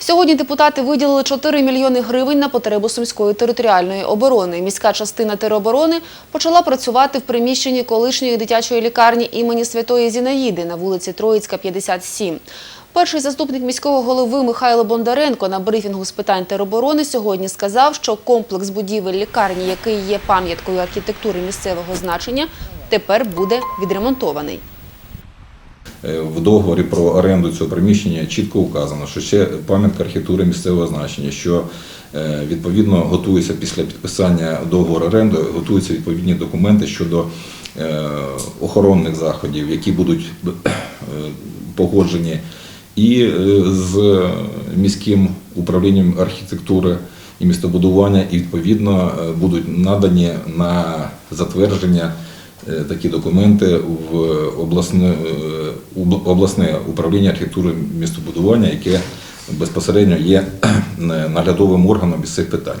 Сьогодні депутати виділили 4 мільйони гривень на потребу Сумської територіальної оборони. Міська частина тероборони почала працювати в приміщенні колишньої дитячої лікарні імені Святої Зінаїди на вулиці Троїцька, 57. Перший заступник міського голови Михайло Бондаренко на брифінгу з питань тероборони сьогодні сказав, що комплекс будівель лікарні, який є пам'яткою архітектури місцевого значення, тепер буде відремонтований. Е, В договорі про оренду цього приміщення чітко указано, що ще пам'ятка архітектури місцевого значення, що е, відповідно готується після підписання договору оренди, готуються відповідні документи щодо е, охоронних заходів, які будуть погоджені і з міським управлінням архітектури і містобудування, і відповідно будуть надані на затвердження такі документи в обласне, е, обласне управління архітектури містобудування, яке безпосередньо є наглядовим органом із цих питань.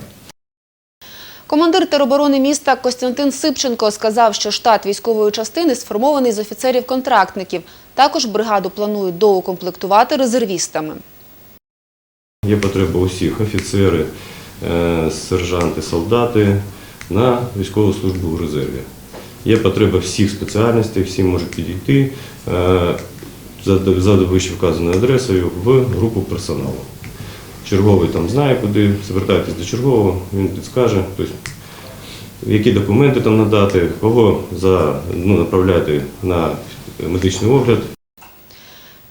Командир тероборони міста Костянтин Сипченко сказав, що штат військової частини сформований з офіцерів-контрактників. Також бригаду планують доукомплектувати резервістами. Є потреба усіх офіцери, е, сержанти, солдати на військову службу в резерві. Є потреба всіх спеціальностей, всі можуть підійти е, за вище вказаною адресою в групу персоналу. Черговий там знає, куди звертайтесь до чергового, він підскаже, тобто, які документи там надати, кого за, ну, направляти на медичний огляд.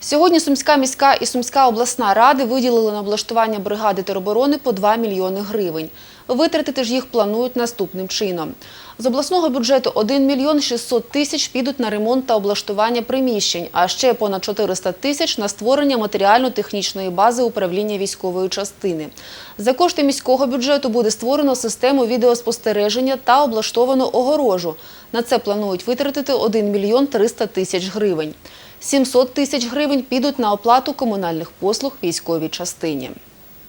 Сьогодні Сумська міська і Сумська обласна ради виділили на облаштування бригади тероборони по 2 мільйони гривень. Витратити ж їх планують наступним чином. З обласного бюджету 1 мільйон 600 тисяч підуть на ремонт та облаштування приміщень, а ще понад 400 тисяч на створення матеріально-технічної бази управління військової частини. За кошти міського бюджету буде створено систему відеоспостереження та облаштовано огорожу. На це планують витратити 1 мільйон 300 тисяч гривень. 700 тисяч гривень підуть на оплату комунальних послуг військовій частині.